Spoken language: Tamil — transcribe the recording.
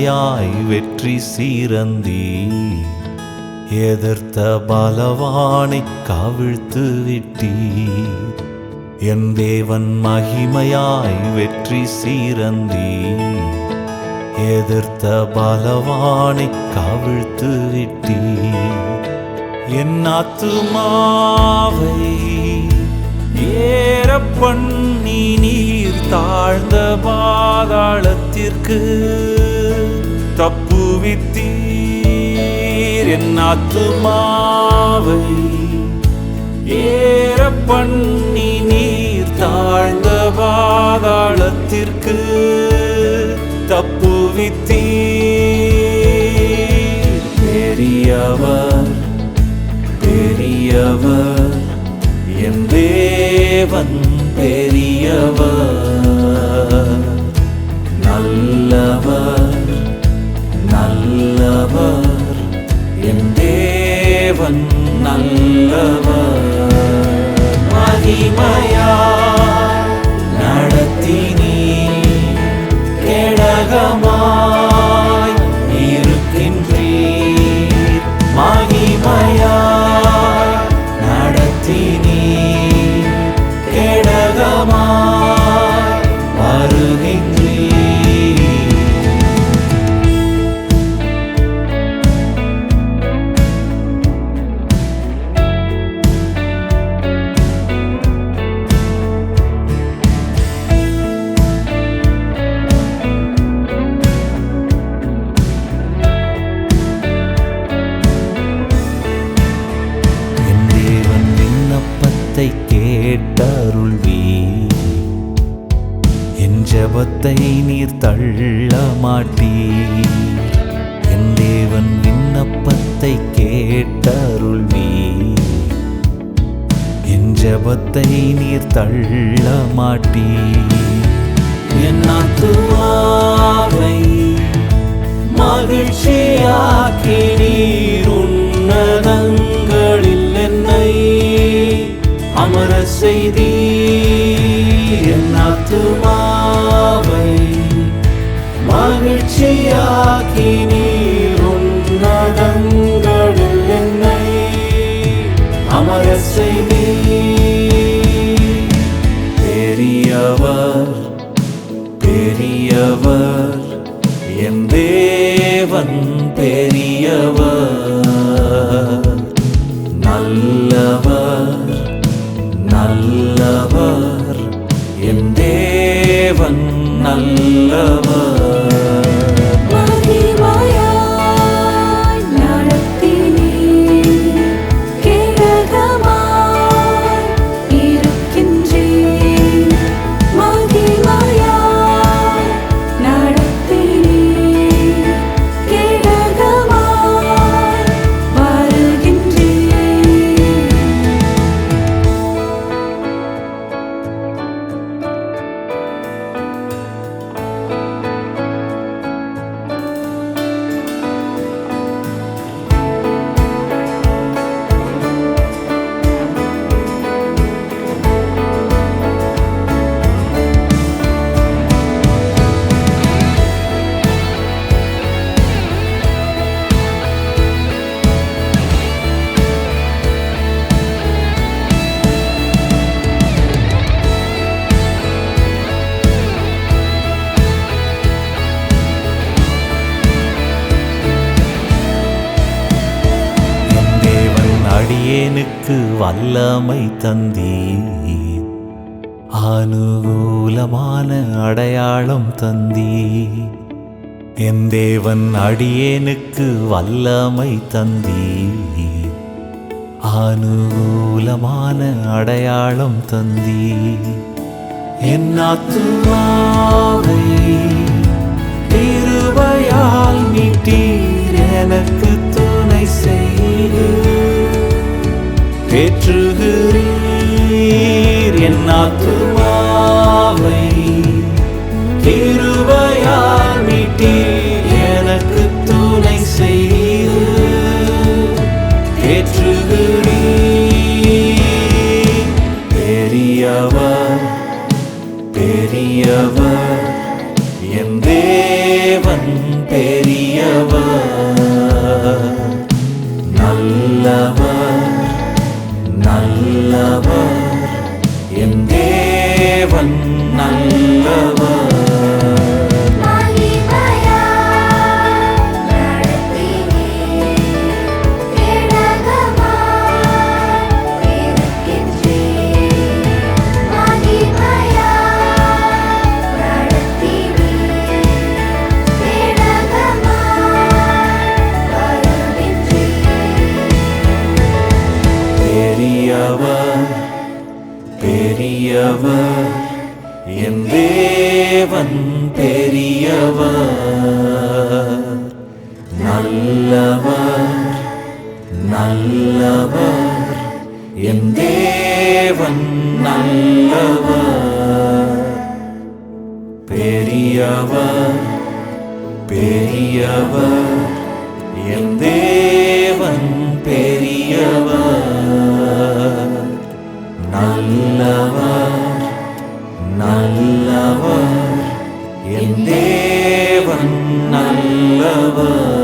மகிமையாய் வெற்றி சீரந்தி எதிர்த்த பலவானை கவிழ்த்து விட்டீர். என் தேவன் மகிமையாய் வெற்றி சீரந்தி எதிர்த்த பலவானை கவிழ்த்து விட்டீர். என் ஆத்துமாவை ஏற பண்ணி நீர் தாழ்ந்த பாதாளத்திற்கு தப்புவித்தீர் என் ஆத்துமாவை. ஏற பண்ணி நீர் தாழ்ந்த பாதாளத்திற்கு தப்புவித்தீர் பெரியவர் பெரியவர் என் தேவன் பெரியவர். நல்லவன். விண்ணப்பத்தை கேட்டருள்வீ. என் ஜெபத்தை நீர் தள்ள மாட்டீர் என் தேவன் விண்ணப்பத்தை கேட்டருள்வீ. என் ஜபத்தை நீர் தள்ள மாட்டீர் என் ஆத்துவா செய்தி. என் ஆத்துமாவை மகிழ்ச்சியாக்கி நீர் உன்னதங்களில் என்னை அமர செய்தி. பெரியவர் பெரியவர் என் தேவன். நல்லவர் என் தேவன் நல்லவர். அடியேனுக்கு வல்லமை தந்தீர். அனுகூலமான அடையாளம் தந்தீர். என் தேவன் அடியேனுக்கு வல்லமை தந்தீர். அனுகூலமான அடையாளம் தந்தீர். என் ஆத்துமாவை இருவையால் நீட்டீர் எனக்கு துணை செய்து தேற்றுகிறீர் என் ஆத்துமாவை. திருவையால் மீட்டீர் எனக்கு துணை செய்து. தேற்றுகிறீர் தேவன் பெரியவர் நல்லவர் நல்லவர். என் தேவன் நல்லவர் பெரியவர் பெரியவர். என் தேவன் பெரியவர் நல்லவர் நல்லவர். என் தேவன் நல்லவர்.